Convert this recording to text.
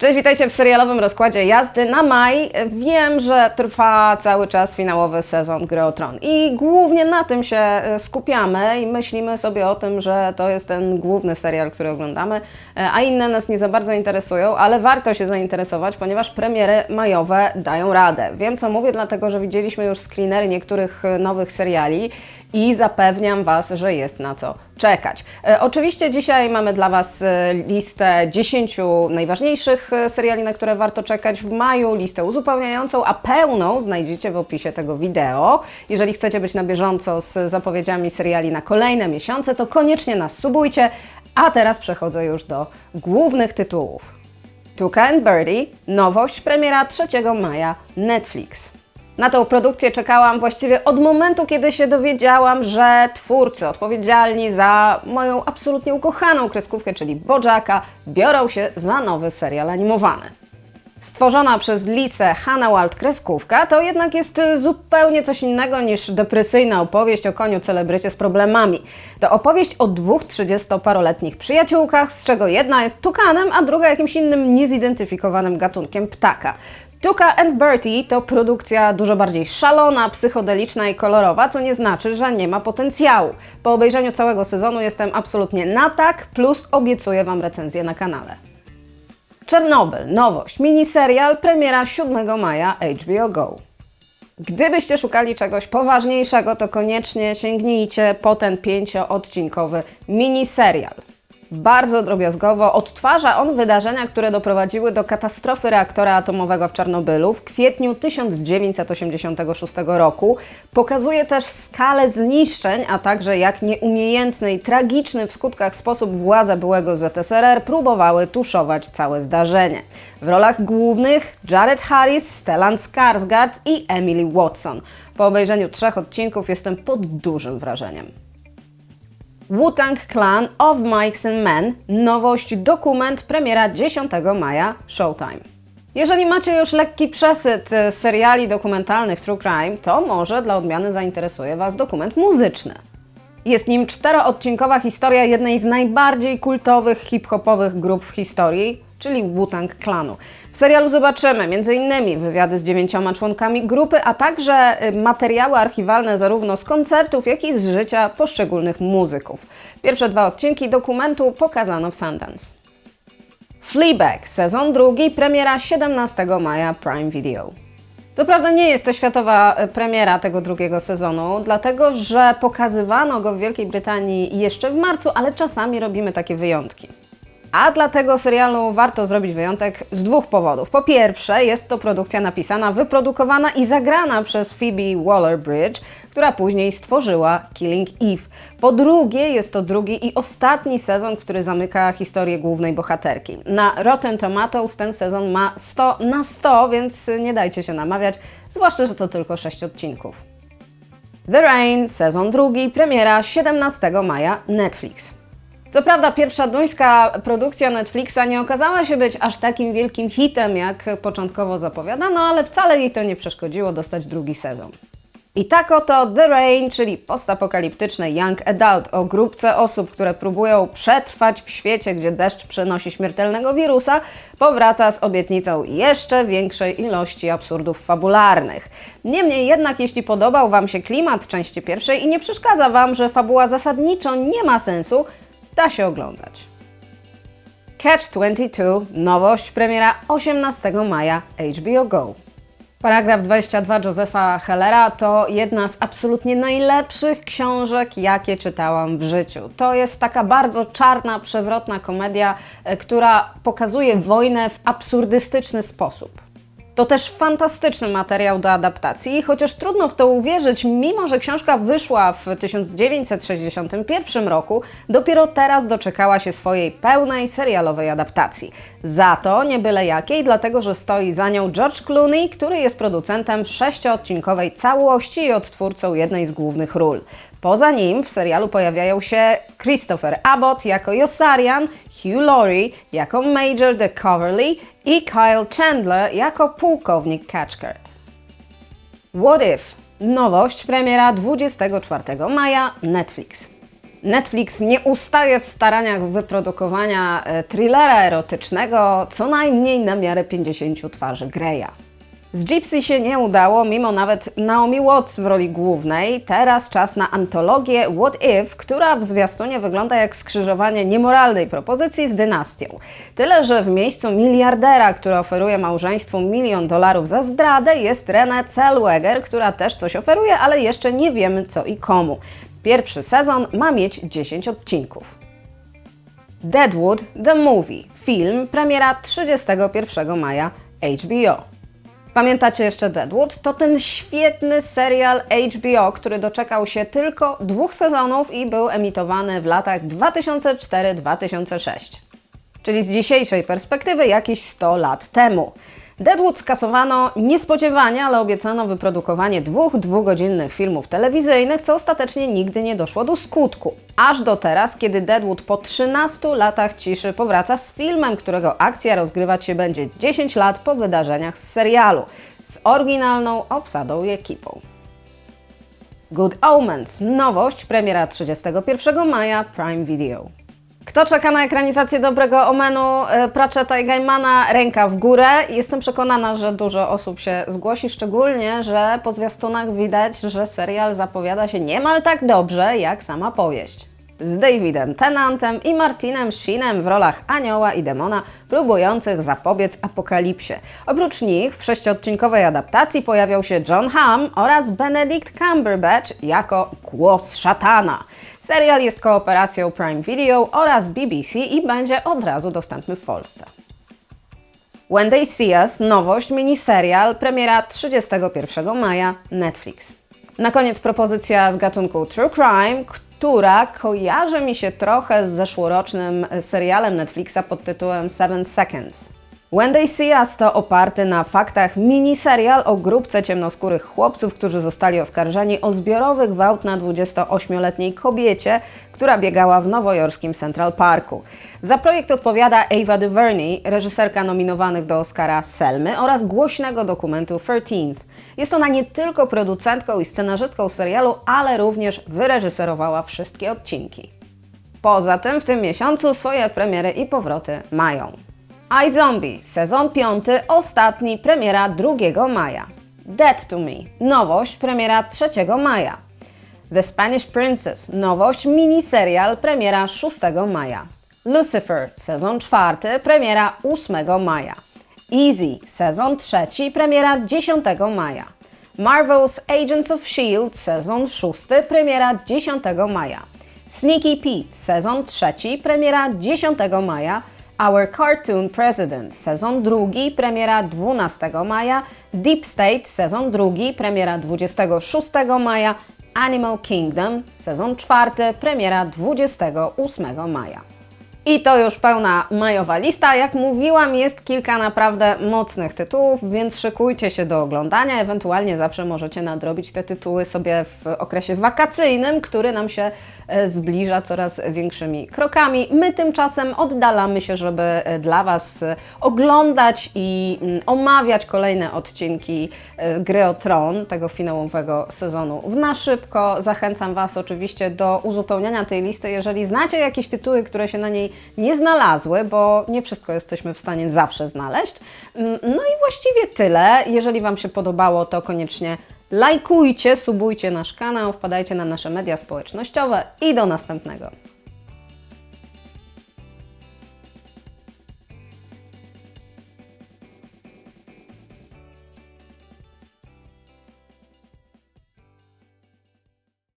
Cześć, witajcie w serialowym rozkładzie jazdy na maj. Wiem, że trwa cały czas finałowy sezon Gry o Tron i głównie na tym się e, skupiamy i myślimy sobie o tym, że to jest ten główny serial, który oglądamy, e, a inne nas nie za bardzo interesują, ale warto się zainteresować, ponieważ premiery majowe dają radę. Wiem, co mówię, dlatego że widzieliśmy już screenery niektórych e, nowych seriali i zapewniam Was, że jest na co czekać. E, oczywiście dzisiaj mamy dla Was e, listę 10 najważniejszych e, seriali, na które warto czekać w maju, listę uzupełniającą, a pełną znajdziecie w opisie tego wideo. Jeżeli chcecie być na bieżąco z zapowiedziami seriali na kolejne miesiące, to koniecznie nas subujcie. A teraz przechodzę już do głównych tytułów. Tuka and Birdie, nowość, premiera 3 maja, Netflix. Na tą produkcję czekałam właściwie od momentu, kiedy się dowiedziałam, że twórcy odpowiedzialni za moją absolutnie ukochaną kreskówkę, czyli Bojacka, biorą się za nowy serial animowany. Stworzona przez Lisę Hannawald kreskówka to jednak jest zupełnie coś innego niż depresyjna opowieść o koniu celebrycie z problemami. To opowieść o dwóch trzydziestoparoletnich przyjaciółkach, z czego jedna jest tukanem, a druga jakimś innym niezidentyfikowanym gatunkiem ptaka. Tuka and Bertie to produkcja dużo bardziej szalona, psychodeliczna i kolorowa, co nie znaczy, że nie ma potencjału. Po obejrzeniu całego sezonu jestem absolutnie na tak, plus obiecuję Wam recenzję na kanale. Czernobyl, nowość, miniserial, premiera 7 maja HBO Go. Gdybyście szukali czegoś poważniejszego, to koniecznie sięgnijcie po ten pięcioodcinkowy miniserial. Bardzo drobiazgowo odtwarza on wydarzenia, które doprowadziły do katastrofy reaktora atomowego w Czarnobylu w kwietniu 1986 roku. Pokazuje też skalę zniszczeń, a także jak nieumiejętny i tragiczny w skutkach sposób władze byłego ZSRR próbowały tuszować całe zdarzenie. W rolach głównych Jared Harris, Stellan Skarsgård i Emily Watson. Po obejrzeniu trzech odcinków jestem pod dużym wrażeniem. Wu-Tang Clan of Mikes and Men, nowość, dokument, premiera 10 maja, Showtime. Jeżeli macie już lekki przesyt e, seriali dokumentalnych True Crime, to może dla odmiany zainteresuje Was dokument muzyczny. Jest nim czteroodcinkowa historia jednej z najbardziej kultowych hip-hopowych grup w historii, czyli Wu-Tang Clanu. W serialu zobaczymy m.in. wywiady z dziewięcioma członkami grupy, a także y, materiały archiwalne zarówno z koncertów, jak i z życia poszczególnych muzyków. Pierwsze dwa odcinki dokumentu pokazano w Sundance. Fleabag, sezon drugi, premiera 17 maja Prime Video. Co prawda nie jest to światowa y, premiera tego drugiego sezonu, dlatego że pokazywano go w Wielkiej Brytanii jeszcze w marcu, ale czasami robimy takie wyjątki. A dla tego serialu warto zrobić wyjątek z dwóch powodów. Po pierwsze, jest to produkcja napisana, wyprodukowana i zagrana przez Phoebe Waller-Bridge, która później stworzyła Killing Eve. Po drugie, jest to drugi i ostatni sezon, który zamyka historię głównej bohaterki. Na Rotten Tomatoes ten sezon ma 100 na 100, więc nie dajcie się namawiać, zwłaszcza, że to tylko 6 odcinków. The Rain, sezon drugi, premiera 17 maja, Netflix. Co prawda pierwsza duńska produkcja Netflixa nie okazała się być aż takim wielkim hitem, jak początkowo zapowiadano, ale wcale jej to nie przeszkodziło dostać drugi sezon. I tak oto The Rain, czyli postapokaliptyczny young adult o grupce osób, które próbują przetrwać w świecie, gdzie deszcz przenosi śmiertelnego wirusa, powraca z obietnicą jeszcze większej ilości absurdów fabularnych. Niemniej jednak, jeśli podobał Wam się klimat części pierwszej i nie przeszkadza Wam, że fabuła zasadniczo nie ma sensu, da się oglądać. Catch 22, nowość, premiera 18 maja HBO Go. Paragraf 22 Josefa Hellera to jedna z absolutnie najlepszych książek, jakie czytałam w życiu. To jest taka bardzo czarna, przewrotna komedia, e, która pokazuje wojnę w absurdystyczny sposób. To też fantastyczny materiał do adaptacji, chociaż trudno w to uwierzyć, mimo że książka wyszła w 1961 roku, dopiero teraz doczekała się swojej pełnej serialowej adaptacji. Za to nie byle jakiej, dlatego że stoi za nią George Clooney, który jest producentem sześcioodcinkowej całości i odtwórcą jednej z głównych ról. Poza nim w serialu pojawiają się Christopher Abbott jako Josarian, Hugh Laurie jako Major de Coverley i Kyle Chandler jako pułkownik Catchcard. What If? Nowość, premiera 24 maja, Netflix. Netflix nie ustaje w staraniach wyprodukowania e, thrillera erotycznego, co najmniej na miarę 50 twarzy Greya. Z Gypsy się nie udało, mimo nawet Naomi Watts w roli głównej. Teraz czas na antologię What If, która w zwiastunie wygląda jak skrzyżowanie niemoralnej propozycji z dynastią. Tyle, że w miejscu miliardera, który oferuje małżeństwu milion dolarów za zdradę, jest Renée Zellweger, która też coś oferuje, ale jeszcze nie wiemy co i komu. Pierwszy sezon ma mieć 10 odcinków. Deadwood The Movie. Film premiera 31 maja HBO. Pamiętacie jeszcze Deadwood? To ten świetny serial HBO, który doczekał się tylko dwóch sezonów i był emitowany w latach 2004-2006. Czyli z dzisiejszej perspektywy jakieś 100 lat temu. Deadwood skasowano niespodziewanie, ale obiecano wyprodukowanie dwóch dwugodzinnych filmów telewizyjnych, co ostatecznie nigdy nie doszło do skutku. Aż do teraz, kiedy Deadwood po 13 latach ciszy powraca z filmem, którego akcja rozgrywać się będzie 10 lat po wydarzeniach z serialu, z oryginalną obsadą i ekipą. Good Omens, nowość, premiera 31 maja, Prime Video. Kto czeka na ekranizację Dobrego Omenu, e, Pratchetta i Gaimana, ręka w górę. Jestem przekonana, że dużo osób się zgłosi, szczególnie, że po zwiastunach widać, że serial zapowiada się niemal tak dobrze, jak sama powieść. Z Davidem Tennantem i Martinem Sheenem w rolach anioła i demona, próbujących zapobiec apokalipsie. Oprócz nich w sześciodcinkowej adaptacji pojawiał się John Hamm oraz Benedict Cumberbatch jako głos szatana. Serial jest kooperacją Prime Video oraz BBC i będzie od razu dostępny w Polsce. When They See Us, nowość, miniserial, premiera 31 maja, Netflix. Na koniec propozycja z gatunku True Crime, która kojarzy mi się trochę z zeszłorocznym serialem Netflixa pod tytułem Seven Seconds. When They See Us to oparty na faktach miniserial o grupce ciemnoskórych chłopców, którzy zostali oskarżeni o zbiorowy gwałt na 28-letniej kobiecie, która biegała w nowojorskim Central Parku. Za projekt odpowiada Ava DuVernay, reżyserka nominowanych do Oscara Selmy oraz głośnego dokumentu 13th. Jest ona nie tylko producentką i scenarzystką serialu, ale również wyreżyserowała wszystkie odcinki. Poza tym w tym miesiącu swoje premiery i powroty mają. iZombie, sezon 5, ostatni, premiera 2 maja. Dead to Me, nowość, premiera 3 maja. The Spanish Princess, nowość, miniserial, premiera 6 maja. Lucifer, sezon 4, premiera 8 maja. Easy, sezon 3, premiera 10 maja. Marvel's Agents of S.H.I.E.L.D., sezon 6, premiera 10 maja. Sneaky Pete, sezon 3, premiera 10 maja. Our Cartoon President, sezon 2, premiera 12 maja. Deep State, sezon 2, premiera 26 maja. Animal Kingdom, sezon 4, premiera 28 maja. I to już pełna majowa lista. Jak mówiłam, jest kilka naprawdę mocnych tytułów, więc szykujcie się do oglądania. Ewentualnie zawsze możecie nadrobić te tytuły sobie w okresie wakacyjnym, który nam się e, zbliża coraz większymi krokami. My tymczasem oddalamy się, żeby e, dla Was e, oglądać i mm, omawiać kolejne odcinki Gry o Tron, tego finałowego sezonu w na szybko. Zachęcam Was oczywiście do uzupełniania tej listy, jeżeli znacie jakieś tytuły, które się na niej nie znalazły, bo nie wszystko jesteśmy w stanie zawsze znaleźć. Mm, No i właściwie tyle. Jeżeli Wam się podobało, to koniecznie lajkujcie, subujcie nasz kanał, wpadajcie na nasze media społecznościowe i do następnego.